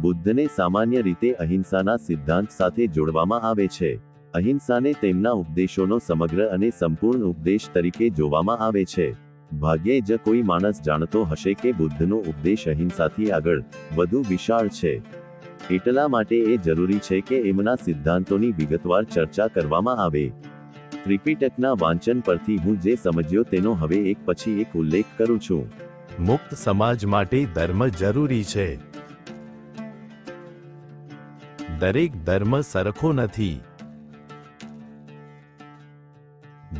બુદ્ધને સામાન્ય રીતે અહિંસાના સિદ્ધાંત સાથે જોડવામાં આવે છે. અહિંસાને તેમના ઉપદેશોનો સમગ્ર અને સંપૂર્ણ ઉપદેશ તરીકે જોવામાં આવે છે. ભાગ્યે જ કોઈ માણસ જાણતો હશે કે બુદ્ધનો ઉપદેશ અહિંસાથી આગળ વધુ વિશાળ છે. એટલા માટે એ જરૂરી છે કે એમના સિદ્ધાંતોની વિગતવાર ચર્ચા કરવામાં આવે. ત્રિપિટકના વાંચન પરથી હું જે સમજ્યો તેનો હવે એક પછી એક ઉલ્લેખ કરું છું. મુક્ત સમાજ માટે ધર્મ જરૂરી છે. દરેક ધર્મ સરખો નથી.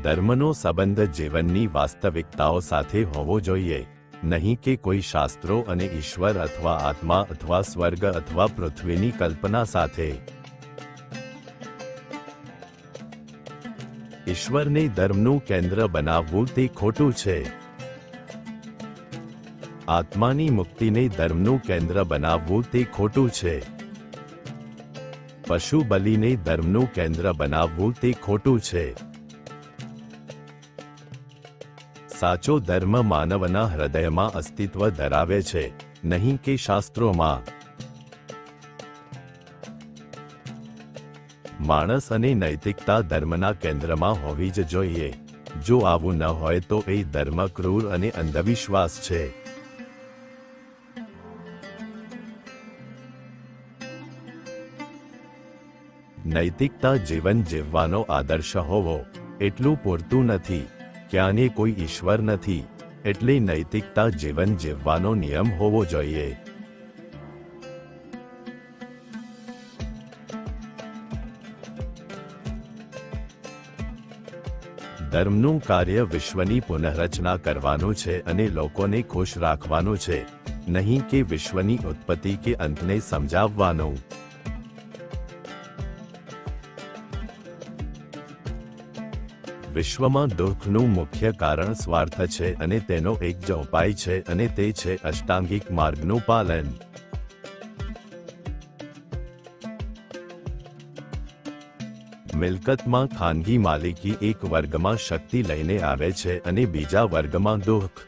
ધર્મનો સંબંધ જીવનની વાસ્તવિકતાઓ સાથે હોવો જોઈએ, નહીં કે કોઈ શાસ્ત્રો અને ઈશ્વર અથવા આત્મા અથવા સ્વર્ગ અથવા પૃથ્વીની કલ્પના સાથે. ઈશ્વરને ધર્મનું કેન્દ્ર બનાવવું તે ખોટું છે. આત્માની મુક્તિને ધર્મનું કેન્દ્ર બનાવવું તે ખોટું છે. પશુ બલિને ધર્મનું કેન્દ્ર બનાવવું તે ખોટું છે. સાચો ધર્મ માનવના હૃદયમાં અસ્તિત્વ ધરાવે છે, નહીં કે શાસ્ત્રોમાં. માણસ અને નૈતિકતા ધર્મના કેન્દ્રમાં હોવી જ જોઈએ. જો આવું ન હોય તો એ ધર્મ ક્રૂર અને અંધવિશ્વાસ છે. નૈતિકતા જીવન જીવવાનો આદર્શ હોવો, એટલું પૂરતું નથી, ક્યાંને કોઈ ઈશ્વર નથી, એટલે નૈતિકતા જીવન જીવવાનો નિયમ હોવો જોઈએ. ધર્મનું કાર્ય વિશ્વની પુનઃરચના કરવાનું છે અને લોકોને ખુશ રાખવાનું છે, નહીં કે વિશ્વની ઉત્પત્તિ કે અંતને સમજાવવાનું. વિશ્વમાં દુઃખનું મુખ્ય કારણ સ્વાર્થ છે અને તેનો એક જ ઉપાય છે અને તે છે અષ્ટાંગિક માર્ગનું પાલન. મિલકતમાં ખાનગી માલિકી એક વર્ગમાં શક્તિ લઈને આવે છે અને બીજા વર્ગમાં દુઃખ.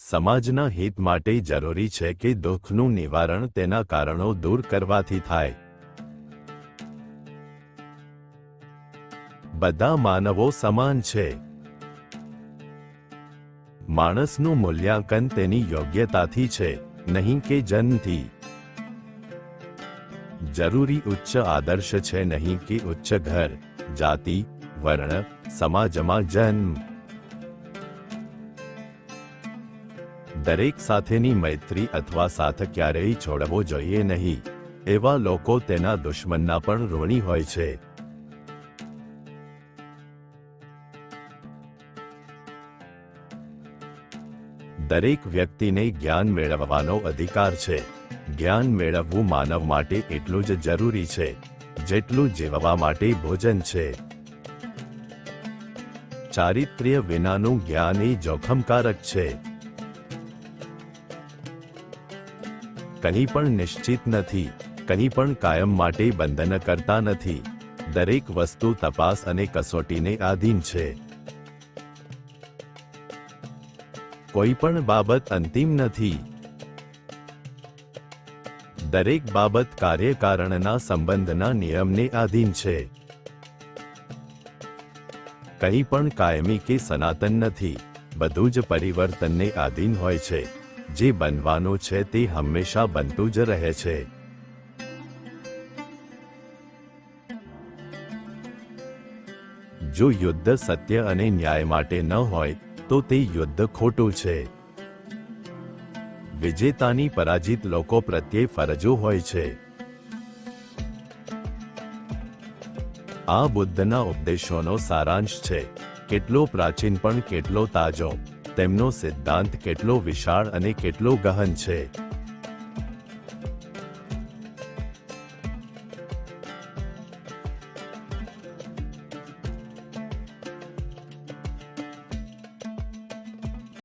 સમાજના હિત માટે જરૂરી છે કે દુઃખનું નિવારણ તેના કારણો દૂર કરવાથી થાય. બધા માનવો સમાન છે. માણસનું મૂલ્યાંકન તેની યોગ્યતાથી છે, નહીં કે જન્મથી જરૂરી ઉચ્ચ આદર્શ છે, નહીં કે ઉચ્ચ ઘર, જાતિ, વર્ણ, સમાજમાં જન્મ. દરેક સાથેની મૈત્રી અથવા સાથ ક્યારેય છોડવો જોઈએ નહીં, એવા લોકો તેના દુશ્મનના પણ ઋણી હોય છે. દરેક વ્યક્તિને જ્ઞાન મેળવવાનો અધિકાર છે. જ્ઞાન મેળવવું માનવ માટે એટલું જ જરૂરી છે, જેટલું જીવવા માટે ભોજન છે. ચારિત્ર્ય વિનાનું જ્ઞાન એ જોખમકારક છે. કંઈ પણ નિશ્ચિત નથી, કંઈ પણ કાયમ માટે બંધન કરતા નથી. દરેક વસ્તુ તપાસ અને કસોટીને આધીન છે. કોઈ પણ બાબત અંતિમ નથી. દરેક બાબત કાર્યકારણના સંબંધના નિયમને આધીન છે. કંઈ પણ કાયમી કે સનાતન નથી, બધું જ પરિવર્તનને આધીન હોય છે. જે બનવાનો છે તે હંમેશા બનતું જ રહે છે. જો યુદ્ધ સત્ય અને ન્યાય માટે ન હોય તો તે યુદ્ધ ખોટું છે. વિજેતાની પરાજિત લોકો પ્રત્યે ફરજો હોય છે. આ બુદ્ધના ઉપદેશોનો સારાંશ છે, કેટલો પ્રાચીન પણ કેટલો તાજો. તેમનો સિદ્ધાંત કેટલો વિશાળ અને કેટલો ગહન છે.